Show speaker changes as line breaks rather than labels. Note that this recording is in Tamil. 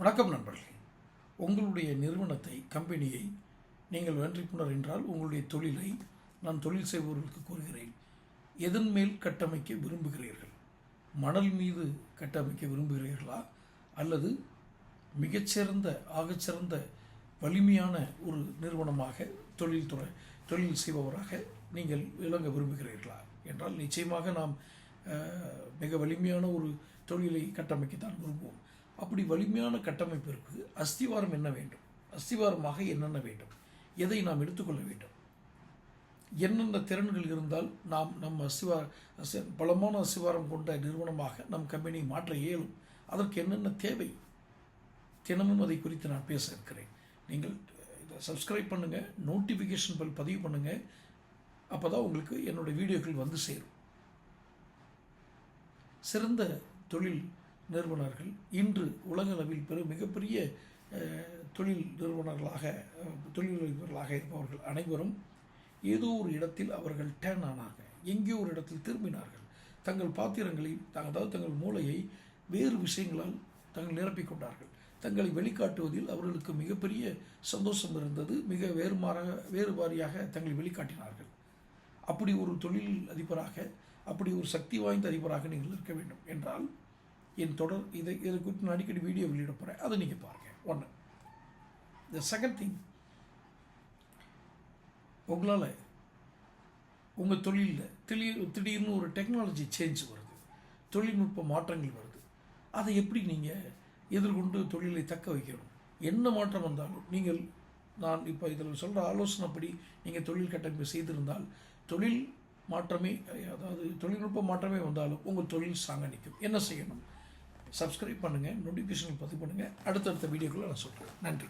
வணக்கம் நண்பர்களே. உங்களுடைய நிறுவனத்தை கம்பெனியை நீங்கள் வென்றிப்புணர் என்றால் உங்களுடைய தொழிலை நான் தொழில் செய்பவர்களுக்கு கூறுகிறேன். எதன் மேல் கட்டமைக்க விரும்புகிறீர்கள்? மணல் மீது கட்டமைக்க விரும்புகிறீர்களா? அல்லது மிகச்சிறந்த ஆகச்சிறந்த வலிமையான ஒரு நிறுவனமாக தொழில்துறை தொழில் செய்பவராக நீங்கள் விளங்க விரும்புகிறீர்களா? என்றால் நிச்சயமாக நாம் மிக வலிமையான ஒரு தொழிலை கட்டமைக்கத்தான் விரும்புவோம். அப்படி வலிமையான கட்டமைப்பிற்கு அஸ்திவாரம் என்ன வேண்டும்? அஸ்திவாரமாக என்னென்ன வேண்டும்? எதை நாம் எடுத்துக்கொள்ள வேண்டும்? என்னென்ன திறன்கள் இருந்தால் நாம் நம் அஸ்திவார பலமான அஸ்திவாரம் கொண்ட நிறுவனமாக நம் கம்பெனியை மாற்ற இயலும். அதற்கு என்னென்ன தேவை? தினமும் அதை குறித்து நான் பேச இருக்கிறேன். நீங்கள் இதை சப்ஸ்கிரைப் பண்ணுங்கள் நோட்டிஃபிகேஷன் பல் பதிவு பண்ணுங்கள் அப்போ தான் உங்களுக்கு என்னோடய வீடியோக்கள் வந்து சேரும். சிறந்த தொழில் நிறுவனர்கள் இன்று உலகளவில் பெரும் மிகப்பெரிய தொழில் நிறுவனர்களாக தொழிலதிபர்களாக இருப்பவர்கள் அனைவரும் ஏதோ ஒரு இடத்தில் அவர்கள் டேர்ன் ஆனாங்க எங்கேயோ ஒரு இடத்தில் திரும்பினார்கள். தங்கள் பாத்திரங்களை அதாவது தங்கள் மூளையை வேறு விஷயங்களால் தங்கள் நிரப்பிக் கொண்டார்கள். தங்களை வெளிக்காட்டுவதில் அவர்களுக்கு மிகப்பெரிய சந்தோஷம் இருந்தது. மிக வேறுமாறாக வேறு வாரியாக தங்களை வெளிக்காட்டினார்கள். அப்படி ஒரு தொழில் அதிபராக அப்படி ஒரு சக்தி வாய்ந்த அதிபராக நீங்கள் இருக்க வேண்டும் என்றால் என் தொடர் இதை இதை குறித்து நான் அடிக்கடி வீடியோ வெளியிட போகிறேன் அதை நீங்கள் பாருங்கள் ஒன்று த செகண்ட் திங் உங்களால் உங்கள் தொழிலில் திடீர் திடீர்னு ஒரு டெக்னாலஜி சேஞ்ச் வருது. தொழில்நுட்ப மாற்றங்கள் வருது. அதை எப்படி நீங்கள் எதிர்கொண்டு தொழிலை தக்க வைக்கணும்? என்ன மாற்றம் வந்தாலும் நீங்கள் நான் இப்போ இதில் சொல்கிற ஆலோசனைப்படி நீங்கள் தொழில் கட்டமைப்பு செய்திருந்தால் தொழில் மாற்றமே அதாவது தொழில்நுட்ப மாற்றமே வந்தாலும் உங்கள் தொழில் சாங்க நிற்கும். என்ன செய்யணும்? சப்ஸ்கிரைப் பண்ணுங்கள் நோட்டிஃபிகேஷன் பதிவு பண்ணுங்கள் அடுத்தடுத்த வீடியோக்குள்ளே நான் சொல்கிறேன் நன்றி.